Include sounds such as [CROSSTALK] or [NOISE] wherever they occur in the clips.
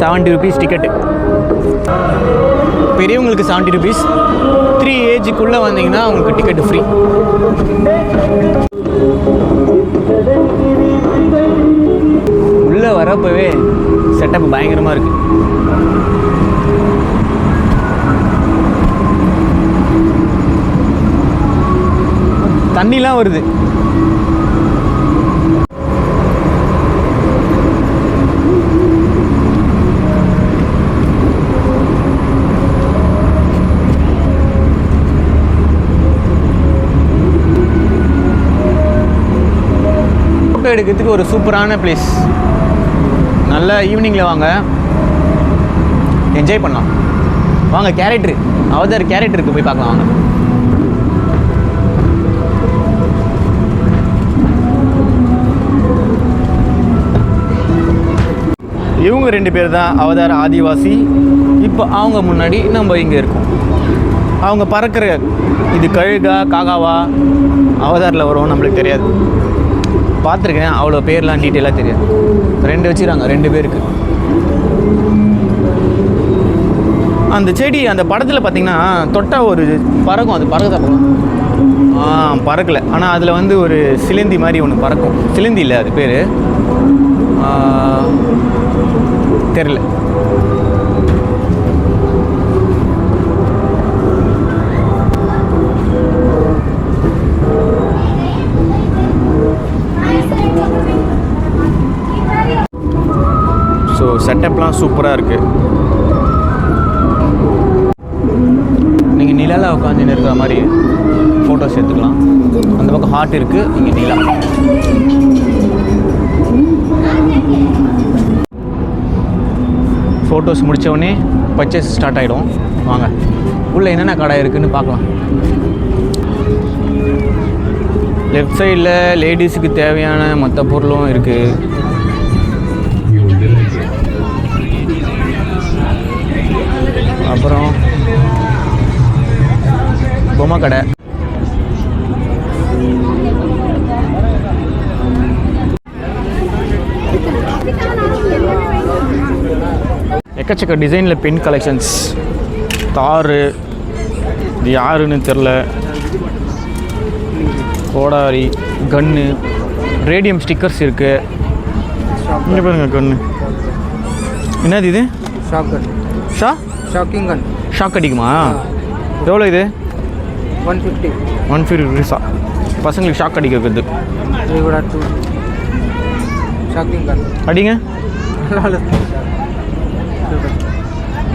Seventy rupees ticket பெரியவங்களுக்கு seventy rupees three ஏஜுக்குள்ளே வந்தீங்கன்னா உங்களுக்கு டிக்கெட்டு ஃப்ரீ உள்ளே வரப்பவே செட்டப் பயங்கரமாக இருக்குது தண்ணிலாம் வருது. எடுக்கிறதுக்கு ஒரு சூப்பரான பிளேஸ் நல்ல ஈவினிங்கில் வாங்க. என்ஜாய் பண்ணலாம். வாங்க கேரக்டரு அவதார் கேரக்டருக்கு போய் பார்க்கலாம் வாங்க. இவங்க ரெண்டு பேர் தான் அவதார ஆதிவாசி. இப்போ அவங்க முன்னாடி நம்ம இங்கே இருக்கோம். அவங்க பறக்கிற இது கழுகா காகாவா அவதாரில் வரும் நம்மளுக்கு தெரியாது. பார்த்துருக்கேன். அவ்வளோ பேர்லாம் டீட்டெயிலாக தெரியாது. ரெண்டு வச்சுருக்காங்க ரெண்டு பேருக்கு. அந்த செடி அந்த படத்தில் பார்த்தீங்கன்னா தொட்டா ஒரு பறக்கும். அது பறக்குதா போகும் ஆ பறக்கலை. ஆனால் அதில் வந்து ஒரு சிலந்தி மாதிரி ஒன்று பறக்கும். சிலந்தி இல்லை அது பேர். தெரில செட்டப்லாம் சூப்பராக இருக்குது நீங்கள் நிலாவில் உட்காந்து இருக்கிற மாதிரி ஃபோட்டோஸ் எடுத்துக்கலாம். அந்த பக்கம் ஹார்ட் இருக்குது இங்கே நிலா ஃபோட்டோஸ் முடித்தவொடனே பர்ச்சேஸ் ஸ்டார்ட் ஆகிடும் வாங்க. உள்ளே என்னென்ன கடை இருக்குதுன்னு பார்க்கலாம். லெஃப்ட் சைடில் லேடிஸுக்கு தேவையான மற்ற பொருளும் இருக்குது பொம்மை கடை. எக்கச்சக்க டிசைனில் பென் கலெக்ஷன்ஸ் தார் இது யாருன்னு தெரில கோடாரி கன்று ரேடியம் ஸ்டிக்கர்ஸ் இருக்குது இங்கே பாருங்க கன்று என்னது இது? ஷாக் ஷா ஷாக்கிங் கன் ஷாக் அடிக்குமா? எவ்வளோ இது? ஒன் ஃபிஃப்டி ஒன் ஃபிஃப்டி ருபீஸா பசங்களுக்கு ஷாக் அடிக்க வைக்கிறது அடிங்க.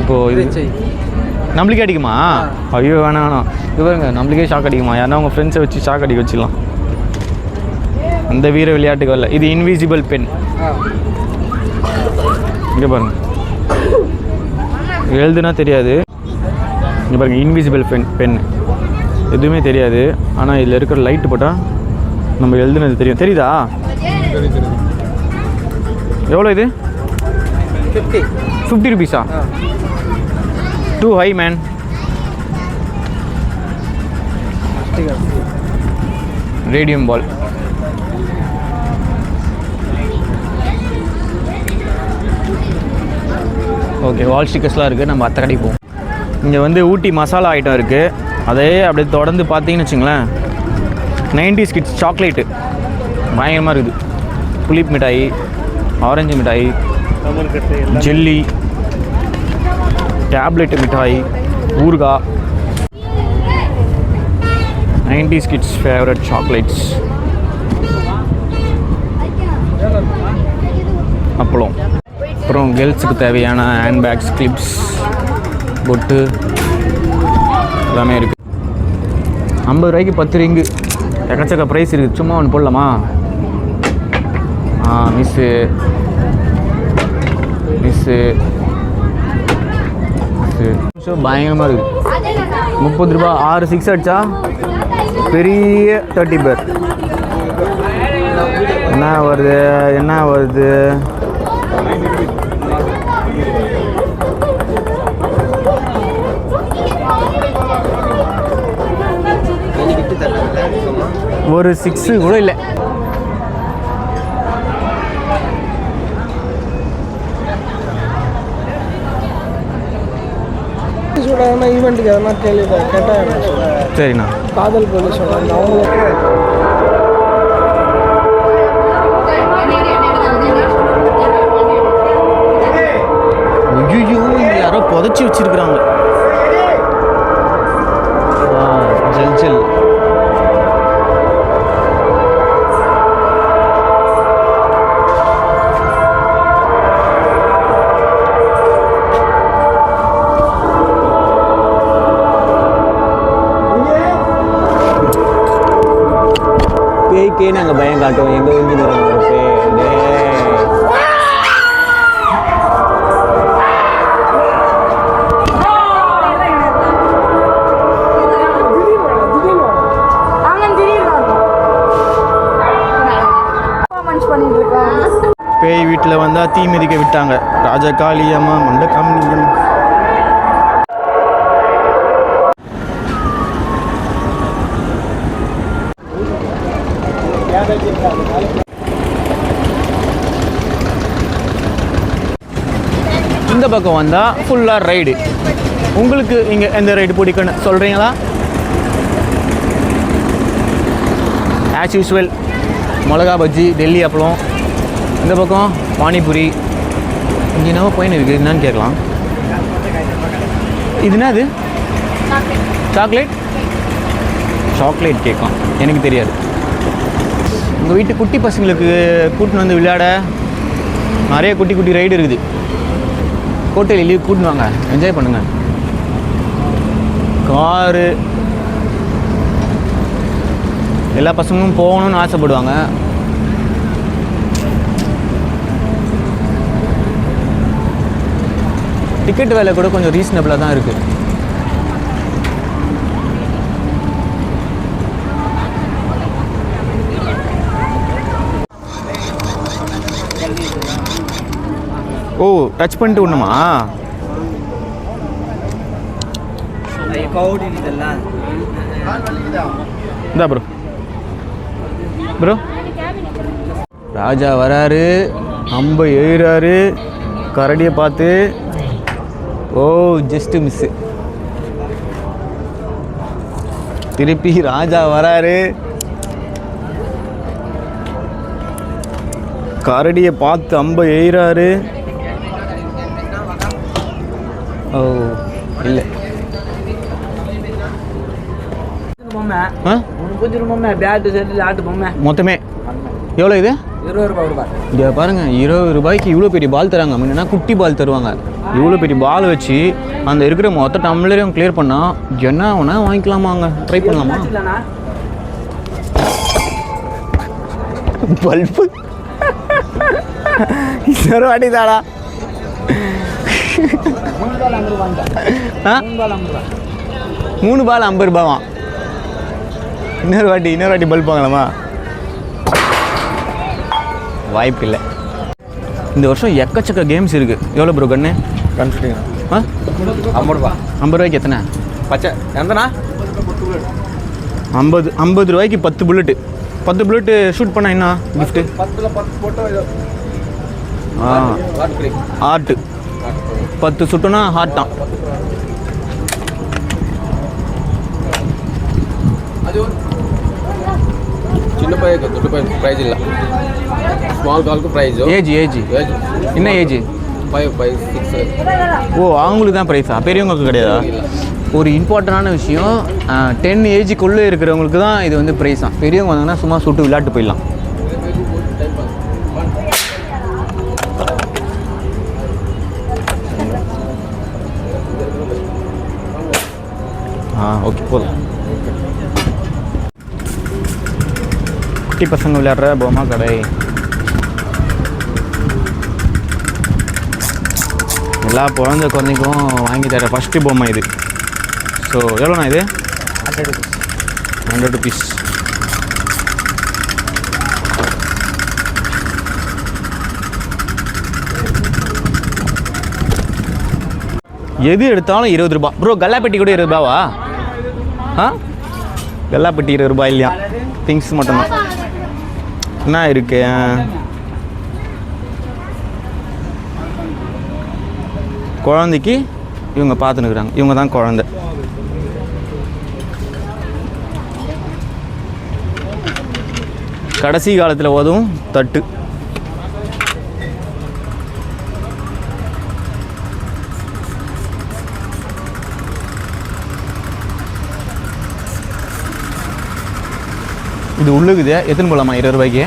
இப்போ இது நம்மளுக்கே அடிக்குமா? ஐயோ வேணாம் வேணாம். இவருங்க நம்மளுக்கே ஷாக் அடிக்குமா? யாருன்னா உங்கள் ஃப்ரெண்ட்ஸை வச்சு ஷாக் அடிக்க வச்சிடலாம். அந்த வீர விளையாட்டுக்கு வரல இது இன்விசிபிள் பென் இங்கே பாருங்க. எழுதுனா தெரியாது. இங்கே பாருங்க இன்விசிபிள் பென் பென் எதுவுமே தெரியாது. ஆனால் இதில் இருக்கிற லைட்டு போட்டால் நம்ம எழுதுனது தெரியும். தெரியுதா? எவ்வளோ இது? Fifty fifty ருபீஸா two high man radium ball okay wall ஸ்டிக்கர்ஸ்லாம் இருக்குது நம்ம அத்தை கடைக்கு போவோம். இங்கே வந்து ஊட்டி மசாலா ஐட்டம் இருக்குது அதே அப்படியே தொடர்ந்து பார்த்தீங்கன்னு வச்சுங்களேன். Nineties kids chocolate. பயங்கரமாக இருக்குது. புளிப் மிட்டாய் ஆரஞ்சு மிட்டாய் ஜெல்லி டேப்லெட் மிட்டாய் ஊறுகாய் நைன்டிஸ் கிட்ஸ் ஃபேவரட் சாக்லேட்ஸ். அப்பளம். அப்புறம் கேர்ள்ஸுக்கு தேவையான ஹேண்ட்பேக்ஸ் கிளிப்ஸ் பொட்டு எல்லாமே இருக்குது ஐம்பது ரூபாய்க்கு பத்து ரிங்கு. எக்கச்சக்க ப்ரைஸ் இருக்குது சும்மா ஒன்று போடலாமா? ஆ மிஸ்ஸு மிஸ்ஸு மிஸ்ஸு பயங்கரமாக இருக்குது முப்பது ரூபா ஆறு சிக்ஸ் அடிச்சா பெரிய தேர்ட்டி பேர். என்ன வருது? என்ன வருது? ஒரு சிக்ஸு கூட இல்லை. சொல்கிறாங்கன்னா ஈவெண்ட்டுக்கு எதனா கேள்வி கேட்டால் சரிண்ணா. காதல் கொல்லி சொல்கிறாங்க அவங்களுக்கு ஐயோ யாரோ புதைச்சி வச்சிருக்கிறாங்க. பேய்க்கே நாங்கள் பயம் காட்டுவோம். எங்கே விழுந்துக்கிறோம் ஒரு பேய் வீட்டில் வந்தால் தீ மிதிக்க விட்டாங்க. ராஜா காளியம்மா மண்ட காமிங்க இந்த பக்கம் வந்தால் ஃபுல்லாக ரைடு உங்களுக்கு இங்கே எந்த ரைடு பிடிக்குன்னு சொல்கிறீங்களா ஆஸ் யூஸ்வல் மிளகா பஜ்ஜி டெல்லி அப்பளம். இந்த பக்கம் பானிபூரி. இங்கே என்னவோ பையன் இருக்குது என்னன்னு கேட்கலாம். இது என்னது? சாக்லேட் சாக்லேட் கேட்கலாம். எனக்கு தெரியாது. உங்கள் வீட்டு குட்டி பசங்களுக்கு கூட்டின்னு வந்து விளையாட நிறைய குட்டி குட்டி ரைடு இருக்குது. கோட்டையில் லீவ் கூட்டின்னு வாங்க என்ஜாய் பண்ணுங்கள் காரு. எல்லா பசங்களும் போகணும்னு ஆசைப்படுவாங்க. டிக்கெட் விலை கூட கொஞ்சம் ரீசனபிளாக தான் இருக்குது ஓ டச் பண்ணிட்டு ஒண்ணுமா இந்தா ப்ரோ ப்ரோ ராஜா வராரு அம்ப எழுறாரு கரடியை பார்த்து ஓ ஜஸ்ட் மிஸ்ஸு திருப்பி ராஜா வராரு. கரடியை பார்த்து அம்ப எயிறாரு ஓ இல்லை பொம்மை ஆ உனக்கு பிடிச்சிரு பொம்மை பேட்டு செட்டு ஆட்டு பொம்மை. மொத்தமே. எவ்வளோ இது? இருபது ரூபாய் ரூபாய் இங்கே பாருங்க இருபது ரூபாய்க்கு இவ்வளோ பெரிய பால் தராங்க. முன்னா குட்டி பால் தருவாங்க. இவ்வளோ பெரிய பால் வச்சு அந்த இருக்கிற மொத்த டம்ளரையும் கிளியர் பண்ணால் என்ன வேணா வாங்கிக்கலாமாங்க? ட்ரை பண்ணலாமா? பல்பு இன்னொரு வாட்டி தாடா மூணு பால் ஐம்பது ரூபாவாம் இன்னொரு வாட்டி இன்னொரு வாட்டி பல்ப் வாங்கலாமா வாய்ப்பு இல்லை இந்த வருஷம் எக்கச்சக்க கேம்ஸ் இருக்குது எவ்வளோ ப்ரோ கண்ணு? கன்ஃபியூட்டிங் ஆ? ஐம்பது ரூபா. ஐம்பது ரூபாய்க்கு எத்தனை? பச்சை. எந்தண்ணா? ஐம்பது ஐம்பது ரூபாய்க்கு பத்து புல்லட்டு. பத்து புல்லட்டு ஷூட் பண்ண என்ன கிஃப்ட்டு ஆ. ஆர்ட்டு பத்து சுட்டுனா ஹாட் தான். చిన్న పై దొడ్డు పై ப்ரைஸ் ఇలా స్మాల్ కాల్కు ప్రైజ్ ஏஜ் ஏஜ் ஏஜ் என்ன ஏஜ் ஃபைவ் ஃபைவ் சிக்ஸ் ஓ அவங்களுக்கு தான் ப்ரைஸா பெரியவங்களுக்கு கிடையாதா? ஒரு இம்பார்ட்டண்டான விஷயம் டென் ஏஜுக்குள்ளே இருக்கிறவங்களுக்கு தான் இது வந்து ப்ரைஸாக பெரியவங்க வந்தாங்கன்னா சும்மா சுட்டு விளையாட்டு போயிடலாம். ஓகே போதும். குட்டி பசங்க விளையாடுற பொம்மா கடை. எல்லா குழந்தை குழந்தைக்கும் வாங்கி தர ஃபஸ்ட்டு பொம்மை இது. ஸோ எவ்வளோண்ணா இது? ஹண்ட்ரட் ருபீஸ் ஹண்ட்ரட் ருபீஸ் எது எடுத்தாலும் இருபது ரூபா. ப்ரோ கல்லாப்பெட்டி கூட இருபது ரூபாவா? ஆ? வெள்ளாப்பட்டி இருபது ரூபாய் இல்லையா? திங்ஸ் மட்டும்தான். என்ன இருக்கு? குழந்தைக்கு இவங்க பார்த்துனுக்குறாங்க இவங்க தான் குழந்த. கடைசி காலத்தில் உதவும் தட்டு. இது உள்ளுக்குது. எத்தனை போகலாமா இருபது ரூபாய்க்கு.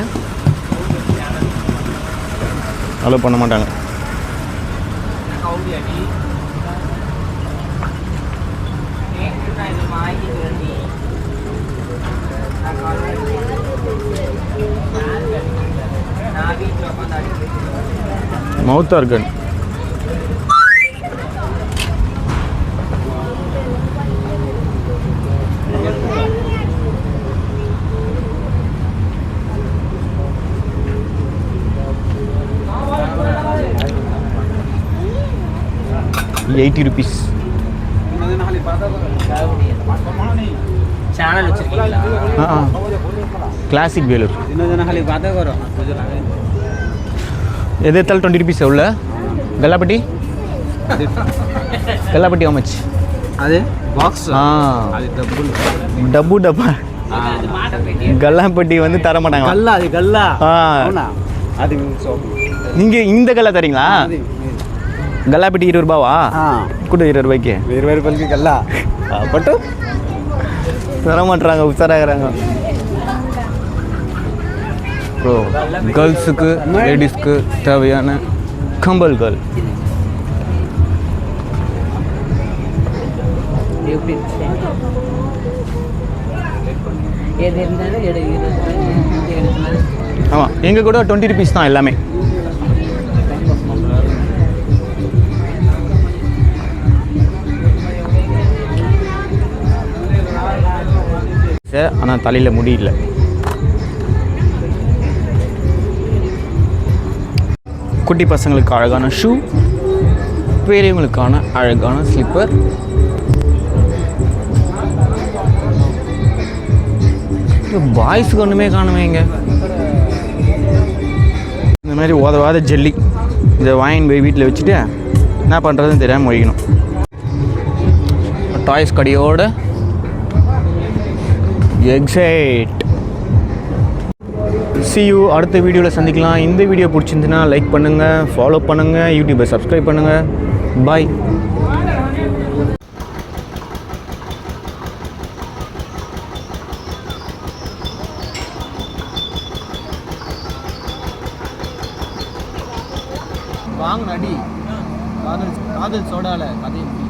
அலோவ் பண்ண மாட்டாங்க. Mouth organ eighty rupees classic Vellore எது எடுத்தாலும் டுவெண்ட்டி ருபீஸ் உள்ள? கல்லாப்பட்டி கல்லாப்பட்டி [LAUGHS] ஆமச்சு அது? பாக்ஸ் ஆ? டப்பு டப்பா கல்லாப்பட்டி வந்து தர மாட்டாங்க. கல்லா அது கல்லா. ஆ. அது நீங்கள் இந்த கல்லா தரீங்களா? ಗಲ್ಲಾಬಿಟ್ಟು இருபது ரூபாவா? ಹಾಂ ಕುಟ್ಟು ಇರೋ இருபது ரூபாய்க்கு ರೂಪಾಯಿಗೆ ಗಲ್ಲ பட்டு? தர மாட்டுறாங்க உஷாராகிறாங்க. ப்ரோ கேர்ள்ஸுக்கு லேடிஸ்க்கு தேவையான கேர்ள் ஆமாம் எங்கள் கூட டுவெண்ட்டி ருபீஸ் தான் எல்லாமே. ஆனால் தலையில் முடியல குட்டி பசங்களுக்கு அழகான ஷூ பெரியவங்களுக்கான அழகான ஸ்லிப்பர் பாய்ஸுக்கு ஒன்றுமே காணுமே இந்த மாதிரி உதவாத ஜெல்லி. இதை வாங்கி போய் வீட்டில் வச்சுட்டு என்ன பண்ணுறதுன்னு தெரியாமல் ஒழிக்கணும். டாய்ஸ் கடையோட எக்ஸைட் சியூ அடுத்த வீடியோவில் சந்திக்கலாம். இந்த வீடியோ பிடிச்சிருந்துன்னா லைக் பண்ணுங்கள் ஃபாலோ பண்ணுங்கள் யூடியூப்பை சப்ஸ்கிரைப் பண்ணுங்கள் பாய் வாங்க அடி காதல் காதல்